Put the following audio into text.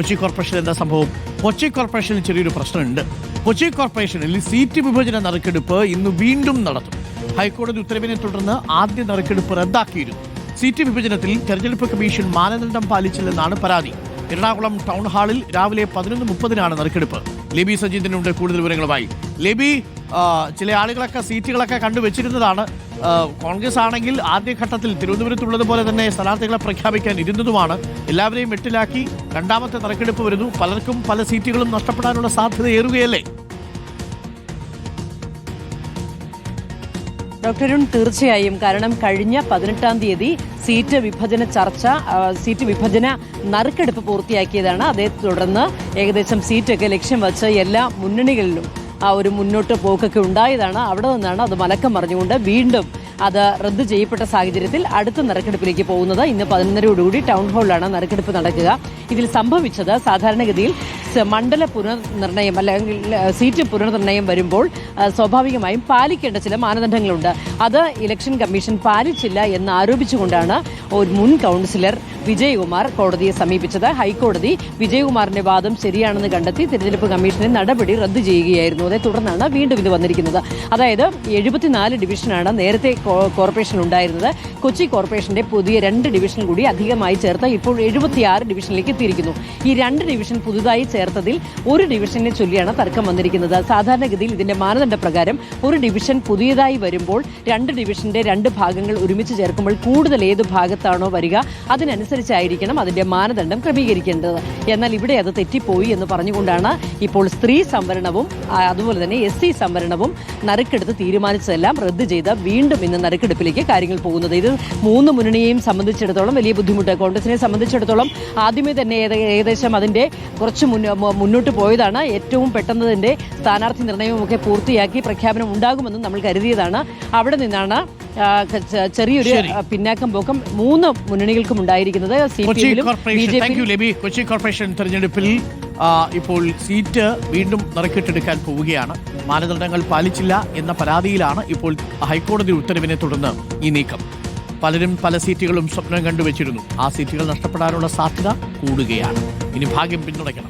Kochi corporation എന്താ സംഭവം? കൊച്ചി കോർപ്പറേഷനിൽ ചെറിയൊരു പ്രശ്നമുണ്ട്. കൊച്ചി കോർപ്പറേഷനിൽ സീറ്റ് വിഭജന നറുക്കെടുപ്പ് ഇന്ന് വീണ്ടും നടത്തും. ഹൈക്കോടതി ഉത്തരവിനെ തുടർന്ന് ആദ്യ നറുക്കെടുപ്പ് റദ്ദാക്കിയിരുന്നു. സീറ്റ് വിഭജനത്തിൽ തെരഞ്ഞെടുപ്പ് കമ്മീഷൻ മാനദണ്ഡം പാലിച്ചില്ലെന്നാണ് പരാതി. എറണാകുളം ടൗൺ ഹാളിൽ രാവിലെ പതിനൊന്ന് മുപ്പതിനാണ് നറുക്കെടുപ്പ്. ലിബി സജീന്ദ്രനുണ്ട് കൂടുതൽ വിവരങ്ങളുമായി. ലെബി ചില ആളുകളൊക്കെ സീറ്റുകളൊക്കെ കണ്ടുവച്ചിരുന്നതാണ് കോൺഗ്രസ് ആണെങ്കിൽ ആദ്യഘട്ടത്തിൽ തിരുവനന്തപുരത്തുള്ളതുപോലെ തന്നെ സ്ഥാനാർത്ഥികളെ പ്രഖ്യാപിക്കാൻ ഇരുന്നതുമാണ്. എല്ലാവരെയും വെട്ടിലാക്കി രണ്ടാമത്തെ നറുക്കെടുപ്പ് വരുന്നു. പലർക്കും പല സീറ്റുകളും നഷ്ടപ്പെടാനുള്ള സാധ്യത ഏറുകയല്ലേ തീർച്ചയായും. കാരണം കഴിഞ്ഞ പതിനെട്ടാം തീയതി സീറ്റ് വിഭജന ചർച്ച സീറ്റ് വിഭജന നറുക്കെടുപ്പ് പൂർത്തിയാക്കിയതാണ്. അതേ തുടർന്ന് ഏകദേശം സീറ്റൊക്കെ ലക്ഷ്യം വച്ച് എല്ലാ മുന്നണികളിലും ആ ഒരു മുന്നോട്ട് പോക്കൊക്കെ ഉണ്ടായതാണ്. അവിടെ നിന്നാണ് അത് മലക്കം മറിഞ്ഞുകൊണ്ട് വീണ്ടും അത് റദ്ദ് ചെയ്യപ്പെട്ട സാഹചര്യത്തിൽ അടുത്ത നറുക്കെടുപ്പിലേക്ക് പോകുന്നത്. ഇന്ന് പതിനൊന്നരയോടുകൂടി ടൗൺ ഹാളിലാണ് നറുക്കെടുപ്പ് നടക്കുക. ഇതിൽ സംഭവിച്ചത് സാധാരണഗതിയിൽ മണ്ഡല പുനർനിർണയം അല്ലെങ്കിൽ സീറ്റ് പുനർനിർണയം വരുമ്പോൾ സ്വാഭാവികമായും പാലിക്കേണ്ട ചില മാനദണ്ഡങ്ങളുണ്ട്. അത് ഇലക്ഷൻ കമ്മീഷൻ പാലിച്ചില്ല എന്ന് ആരോപിച്ചുകൊണ്ടാണ് ഒരു മുൻ കൗൺസിലർ വിജയകുമാർ കോടതിയെ സമീപിച്ചത്. ഹൈക്കോടതി വിജയകുമാറിന്റെ വാദം ശരിയാണെന്ന് കണ്ടെത്തി തിരഞ്ഞെടുപ്പ് കമ്മീഷന്റെ നടപടി റദ്ദു ചെയ്യുകയായിരുന്നു. അതേ തുടർന്നാണ് വീണ്ടും ഇത് വന്നിരിക്കുന്നത്. അതായത് എഴുപത്തിനാല് ഡിവിഷനാണ് നേരത്തെ കോർപ്പറേഷൻ ഉണ്ടായിരുന്നത്. കൊച്ചി കോർപ്പറേഷന്റെ പുതിയ രണ്ട് ഡിവിഷൻ കൂടി അധികമായി ചേർത്ത് ഇപ്പോൾ എഴുപത്തിയാറ് ഡിവിഷനിലേക്ക് എത്തിയിരിക്കുന്നു. ഈ രണ്ട് ഡിവിഷൻ പുതുതായി ചേർത്തതിൽ ഒരു ഡിവിഷനെ ചൊല്ലിയാണ് തർക്കം വന്നിരിക്കുന്നത്. സാധാരണഗതിയിൽ ഇതിന്റെ മാനദണ്ഡ പ്രകാരം ഒരു ഡിവിഷൻ പുതിയതായി വരുമ്പോൾ രണ്ട് ഡിവിഷന്റെ രണ്ട് ഭാഗങ്ങൾ ഒരുമിച്ച് ചേർക്കുമ്പോൾ കൂടുതൽ ഏത് ഭാഗത്താണോ വരിക അതിനനുസരിച്ചായിരിക്കണം അതിന്റെ മാനദണ്ഡം ക്രമീകരിക്കേണ്ടത്. എന്നാൽ ഇവിടെ അത് തെറ്റിപ്പോയി എന്ന് പറഞ്ഞുകൊണ്ടാണ് ഇപ്പോൾ സ്ത്രീ സംവരണവും അതുപോലെ തന്നെ എസ് സി സംവരണവും നറുക്കെടുത്ത് തീരുമാനിച്ചതെല്ലാം റദ്ദ് ചെയ്ത് വീണ്ടും ഇന്ന് നറുക്കെടുപ്പിലേക്ക് കാര്യങ്ങൾ പോകുന്നത്. ഇത് മൂന്ന് മുന്നണിയെയും സംബന്ധിച്ചിടത്തോളം വലിയ ബുദ്ധിമുട്ട്. കോൺഗ്രസിനെ സംബന്ധിച്ചിടത്തോളം ആദ്യമേ തന്നെ ഏകദേശം അതിന്റെ കുറച്ച് മുന്നോ- മുന്നോട്ട് പോയതാണ്. ഏറ്റവും പെട്ടെന്ന് തന്നെ സ്ഥാനാർത്ഥി നിർണയവും ഒക്കെ പൂർത്തിയാക്കി പ്രഖ്യാപനം ഉണ്ടാകുമെന്നും നമ്മൾ കരുതിയതാണ്. അവിടെ നിന്നാണ് ചെറിയൊരു പിന്നാക്കം പോക്കം മൂന്ന് മുന്നണികൾക്കും ഉണ്ടായിരിക്കുന്നത്. കൊച്ചി കോർപ്പറേഷൻ തെരഞ്ഞെടുപ്പിൽ ഇപ്പോൾ സീറ്റ് വീണ്ടും നിറക്കിട്ടെടുക്കാൻ പോവുകയാണ്. മാനദണ്ഡങ്ങൾ പാലിച്ചില്ല എന്ന പരാതിയിലാണ് ഇപ്പോൾ ഹൈക്കോടതി ഉത്തരവിനെ തുടർന്ന് ഈ നീക്കം. പലരും പല സീറ്റുകളും സ്വപ്നം കണ്ടുവച്ചിരുന്നു. ആ സീറ്റുകൾ നഷ്ടപ്പെടാനുള്ള സാധ്യത കൂടുകയാണ്. ഇനി ഭാഗ്യം പിന്തുണയ്ക്കണം.